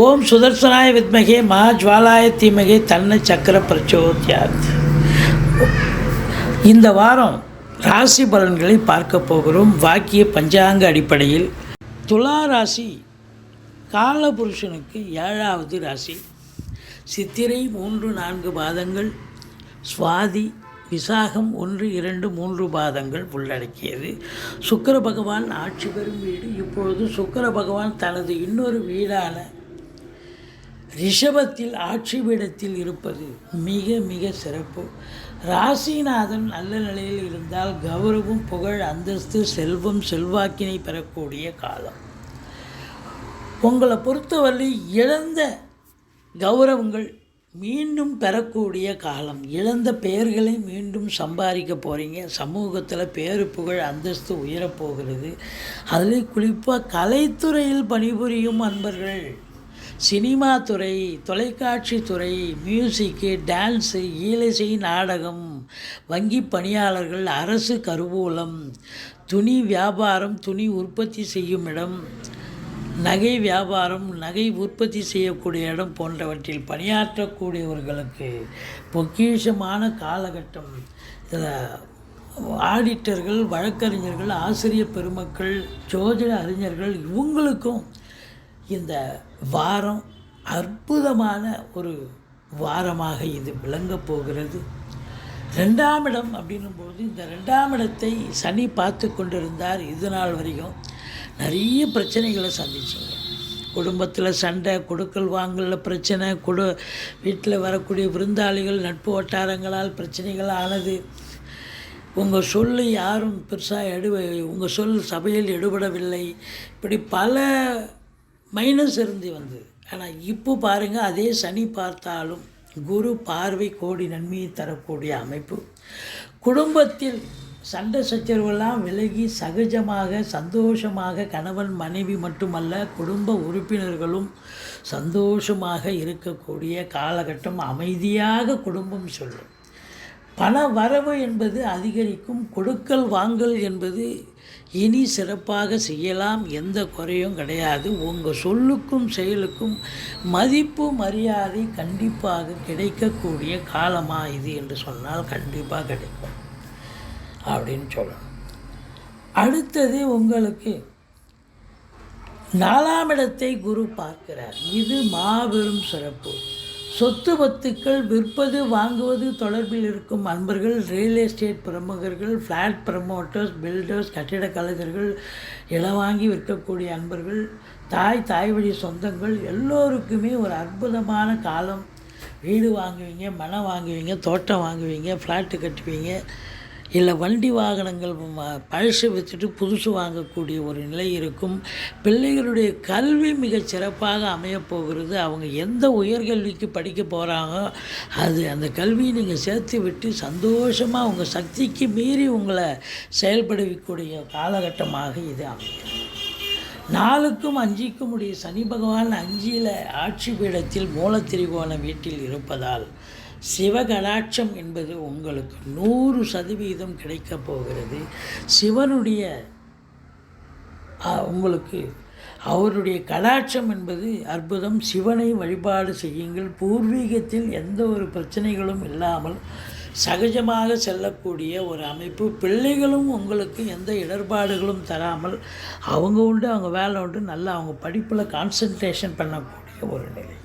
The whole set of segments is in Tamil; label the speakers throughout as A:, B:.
A: ஓம் சுதர்சனாய வித்மகே மகாஜ்வாலாய தீமகே தன்ன சக்கர பிரச்சோத்யாத். இந்த வாரம் ராசி பலன்களை பார்க்க போகிறோம். வாக்கிய பஞ்சாங்க அடிப்படையில் துலா ராசி காலபுருஷனுக்கு ஏழாவது ராசி. சித்திரை மூன்று நான்கு பாதங்கள் சுவாதி விசாகம் ஒன்று இரண்டு மூன்று பாதங்கள் உள்ளடக்கியது. சுக்கர பகவான் ஆட்சி பெறும் வீடு. இப்பொழுது சுக்கர பகவான் தனது இன்னொரு வீடான ரிஷபத்தில் ஆட்சி பீடத்தில் இருப்பது மிக மிக சிறப்பு. ராசிநாதன் நல்ல நிலையில் இருந்தால் கௌரவம் புகழ் அந்தஸ்து செல்வம் செல்வாக்கினை பெறக்கூடிய காலம். உங்களை பொறுத்தவரை இழந்த கௌரவங்கள் மீண்டும் பெறக்கூடிய காலம். இழந்த பெயர்களை மீண்டும் சம்பாதிக்க போகிறீங்க சமூகத்தில் பேரு புகழ் அந்தஸ்து உயரப்போகிறது அதில் குறிப்பாக கலைத்துறையில் பணிபுரியும் அன்பர்கள் சினிமா துறை தொலைக்காட்சி துறை மியூசிக்கு டான்ஸு ஈலிசை நாடகம் வங்கி பணியாளர்கள் அரசு கருவூலம் துணி வியாபாரம் துணி உற்பத்தி செய்யும் இடம் நகை வியாபாரம் நகை உற்பத்தி செய்யக்கூடிய இடம் போன்றவற்றில் பணியாற்றக்கூடியவர்களுக்கு பொக்கிஷமான காலகட்டம். இதில் ஆடிட்டர்கள் வழக்கறிஞர்கள் ஆசிரியர் பெருமக்கள் ஜோதிட அறிஞர்கள் இவங்களுக்கும் இந்த வாரம் அற்புதமான ஒரு வாரமாக இது விளங்கப் போகிறது. ரெண்டாம் இடம் அப்படின்னும்போது இந்த ரெண்டாம் இடத்தை சனி பார்த்து கொண்டிருந்தார். இது நாள் வரைக்கும் நிறைய பிரச்சனைகளை சந்திச்சிங்க. குடும்பத்தில் சண்டை கொடுக்கல் வாங்கலில் பிரச்சனை கொடு வீட்டில் வரக்கூடிய விருந்தாளிகள் நட்பு வட்டாரங்களால் பிரச்சனைகள் ஆனது. உங்கள் சொல்லு யாரும் பெருசாக எடு உங்கள் சொல் சபையில் எடுபடவில்லை. இப்படி பல மைனஸ் இருந்து வந்தது ஆனால் இப்போ பாருங்கள் அதே சனி பார்த்தாலும் குரு பார்வை கோடி நன்மையை தரக்கூடிய அமைப்பு. குடும்பத்தில் சண்டை சச்சரவெல்லாம் விலகி சகஜமாக சந்தோஷமாக கணவன் மனைவி மட்டுமல்ல குடும்ப உறுப்பினர்களும் சந்தோஷமாக இருக்கக்கூடிய காலகட்டம் அமைதியாக குடும்பம் சொல்லும். பண வரவு என்பது அதிகரிக்கும் கொடுக்கல் வாங்கல் என்பது இனி சிறப்பாக செய்யலாம் எந்த குறையும் கிடையாது. உங்கள் சொல்லுக்கும் செயலுக்கும் மதிப்பு மரியாதை கண்டிப்பாக கிடைக்கக்கூடிய காலமாக இது என்று சொன்னால் கண்டிப்பாக கிடைக்கும். அப்படின்னு சொல்லணும். அடுத்தது உங்களுக்கு நாலாம் இடத்தை குரு பார்க்கிறார். இது மாபெரும் சிறப்பு. சொத்து வத்துக்கள் விற்பது வாங்குவது தொடர்பில் இருக்கும் அன்பர்கள் ரியல் எஸ்டேட் பிரமுகர்கள் ஃப்ளாட் ப்ரமோட்டர்ஸ் பில்டர்ஸ் கட்டிடக் கலைஞர்கள் இடம் வாங்கி விற்கக்கூடிய அன்பர்கள் தாய் தாய் வழி சொந்தங்கள் எல்லோருக்குமே ஒரு அற்புதமான காலம். வீடு வாங்குவீங்க மனம் வாங்குவீங்க தோட்டம் வாங்குவீங்க ஃப்ளாட்டு கட்டுவீங்க. இல்லை வண்டி வாகனங்கள் பழசு வச்சுட்டு புதுசு வாங்கக்கூடிய ஒரு நிலை இருக்கும். பிள்ளைகளுடைய கல்வி மிகச் சிறப்பாக அமையப் போகிறது. அவங்க எந்த உயர்கல்விக்கு படிக்க போகிறாங்க அது அந்த கல்வியை நீங்கள் சேர்த்து விட்டு சந்தோஷமாக உங்கள் சக்திக்கு மீறி உங்களை செயல்படுவிக்கூடிய காலகட்டமாக இது அமைகிறது. நாலுக்கும் அஞ்சிக்கும் உடைய சனி பகவான் அஞ்சியில் ஆட்சி பீடத்தில் மூலத்திரிகோண வீட்டில் இருப்பதால் சிவகடாட்சம் என்பது உங்களுக்கு நூறு சதவீதம் கிடைக்கப் போகிறது. சிவனுடைய உங்களுக்கு அவருடைய கடாட்சம் என்பது அற்புதம். சிவனை வழிபாடு செய்யுங்கள். பூர்வீகத்தில் எந்த ஒரு பிரச்சனைகளும் இல்லாமல் சகஜமாக செல்லக்கூடிய ஒரு அமைப்பு. பிள்ளைகளும் உங்களுக்கு எந்த இடர்பாடுகளும் தராமல் அவங்க உண்டு அவங்க வேலை உண்டு நல்லா அவங்க படிப்பில் கான்சன்ட்ரேஷன் பண்ணக்கூடிய ஒரு நிலை.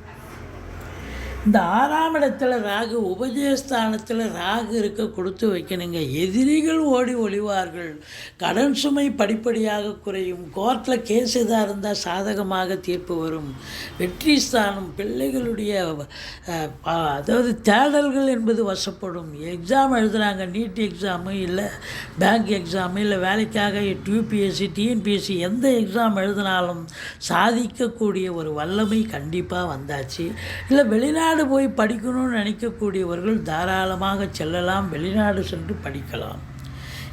A: இந்த ஆறாம் இடத்துல ராகு உபஜயஸ்தானத்தில் ராகு இருக்க கொடுத்து வைக்கணுங்க. எதிரிகள் ஓடி ஒளிவார்கள். கடன் சுமை படிப்படியாக குறையும். கோர்ட்டில் கேஸ் எதாக இருந்தால் சாதகமாக தீர்ப்பு வரும். வெற்றி ஸ்தானம் பிள்ளைகளுடைய அதாவது தேடல்கள் என்பது வசப்படும். எக்ஸாம் எழுதுகிறாங்க நீட் எக்ஸாமு இல்லை பேங்க் எக்ஸாமு இல்லை வேலைக்காக யூபிஎஸ்சி டிஎன்பிஎஸ்சி எந்த எக்ஸாம் எழுதினாலும் சாதிக்கக்கூடிய ஒரு வல்லமை கண்டிப்பாக வந்தாச்சு. இல்லை வெளிநாடு வெளிநாடு போய் படிக்கணும்னு நினைக்கக்கூடியவர்கள் தாராளமாக செல்லலாம் வெளிநாடு சென்று படிக்கலாம்.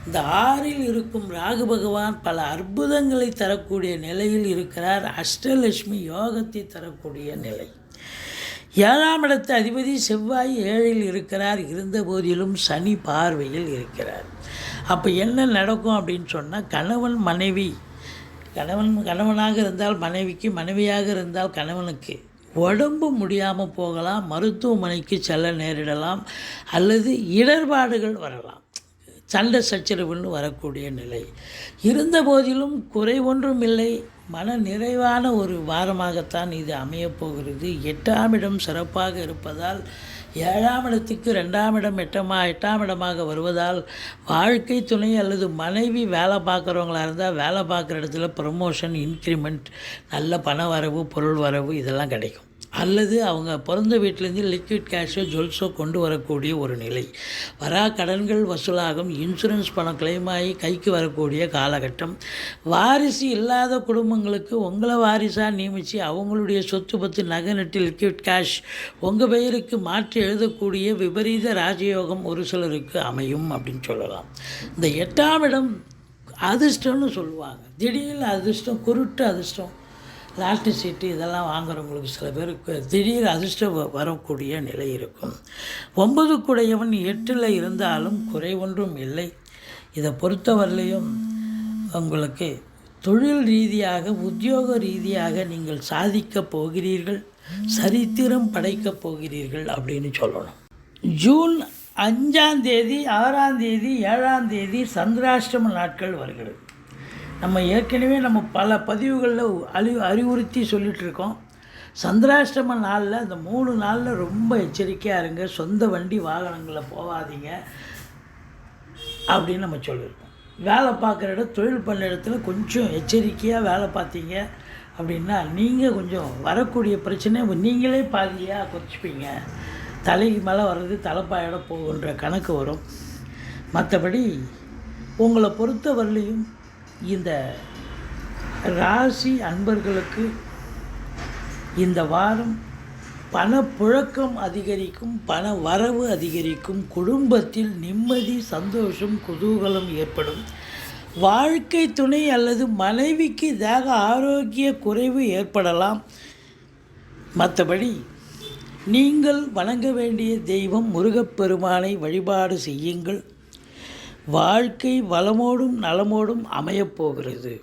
A: இந்த ஆறில் இருக்கும் ராகு பகவான் பல அற்புதங்களை தரக்கூடிய நிலையில் இருக்கிறார். அஷ்டலட்சுமி யோகத்தை தரக்கூடிய நிலை. ஏழாம் இடத்து அதிபதி செவ்வாய் ஏழில் இருக்கிறார். இருந்த போதிலும் சனி பார்வையில் இருக்கிறார். அப்போ என்ன நடக்கும் அப்படின்னு சொன்னால் கணவன் மனைவி கணவன் கணவனாக இருந்தால் மனைவிக்கு மனைவியாக இருந்தால் கணவனுக்கு. உடம்பு முடியாமல் போகலாம் மருத்துவமனைக்கு செல்ல நேரிடலாம் அல்லது இடர்பாடுகள் வரலாம். சண்டை சச்சரவுன்னு வரக்கூடிய நிலை. இருந்த போதிலும் குறை ஒன்றும் இல்லை. மன நிறைவான ஒரு வாரமாகத்தான் இது அமையப்போகிறது எட்டாம் இடம் சிறப்பாக இருப்பதால் ஏழாம் இடத்துக்கு ரெண்டாம் இடம் எட்டமா எட்டாம் இடமாக வருவதால் வாழ்க்கை துணை அல்லது மனைவி வேலை பார்க்குறவங்களா இருந்தால் வேலை பார்க்குற இடத்துல ப்ரமோஷன் இன்க்ரிமெண்ட் நல்ல பண வரவு பொருள் வரவு இதெல்லாம் கிடைக்கும். அல்லது அவங்க பிறந்த வீட்டிலேருந்து லிக்விட் கேஷோ ஜுவல்ஸோ கொண்டு வரக்கூடிய ஒரு நிலை. வரா கடன்கள் வசூலாகும். இன்சூரன்ஸ் பணம் கிளைம் ஆகி கைக்கு வரக்கூடிய காலகட்டம். வாரிசு இல்லாத குடும்பங்களுக்கு உங்களை வாரிசாக நியமித்து அவங்களுடைய சொத்து பத்து நகை நட்டு லிக்விட் கேஷ் உங்கள் பெயருக்கு மாற்றி எழுதக்கூடிய விபரீத ராஜயோகம் ஒரு சிலருக்கு அமையும் அப்படின்னு சொல்லலாம். இந்த எட்டாம் இடம் அதிர்ஷ்டம்னு சொல்லுவாங்க. திடீர்னு அதிர்ஷ்டம் குருட்டு அதிர்ஷ்டம். லாட்ரி சீட்டு இதெல்லாம் வாங்குறவங்களுக்கு சில பேருக்கு திடீர் அதிர்ஷ்டம் வரக்கூடிய நிலை இருக்கும். ஒன்பது குடையவன் எட்டில் இருந்தாலும் குறை ஒன்றும் இல்லை. இதை பொறுத்தவரையிலையும் உங்களுக்கு தொழில் ரீதியாக உத்தியோக ரீதியாக நீங்கள் சாதிக்கப் போகிறீர்கள் சரித்திரம் படைக்கப் போகிறீர்கள் அப்படின்னு சொல்லணும். ஜூன் அஞ்சாம் தேதி ஆறாம் தேதி ஏழாம் தேதி சந்திராஷ்டம நாட்கள் வருகிறது. நம்ம ஏற்கனவே நம்ம பல பதிவுகளில் அறி அறிவுறுத்தி சொல்லிகிட்ருக்கோம் சந்திராஷ்டம நாளில் அந்த மூணு நாளில் ரொம்ப எச்சரிக்கையாக இருங்க. சொந்த வண்டி வாகனங்களில் போகாதீங்க. அப்படின்னு நம்ம சொல்லியிருக்கோம். வேலை பார்க்குற இடம் தொழில் பண்ண இடத்துல கொஞ்சம் எச்சரிக்கையாக வேலை பார்த்தீங்க அப்படின்னா நீங்கள் கொஞ்சம் வரக்கூடிய பிரச்சனையை நீங்களே பாதியாக குறைச்சிப்பீங்க. தலைக்கு மேலே வர்றது தலைப்பாயோட போகுன்ற கணக்கு வரும். மற்றபடி உங்களை பொறுத்தவரையிலையும் இந்த ராசி அன்பர்களுக்கு இந்த வாரம் பணப்புழக்கம் அதிகரிக்கும் பண வரவு அதிகரிக்கும் குடும்பத்தில் நிம்மதி சந்தோஷம் குதூகலம் ஏற்படும். வாழ்க்கை துணை அல்லது மனைவிக்கு தேக ஆரோக்கிய குறைவு ஏற்படலாம். மற்றபடி நீங்கள் வணங்க வேண்டிய தெய்வம் முருகப்பெருமானை வழிபாடு செய்யுங்கள். வாழ்க்கை வளமோடும் நலமோடும் அமையப் போகிறது.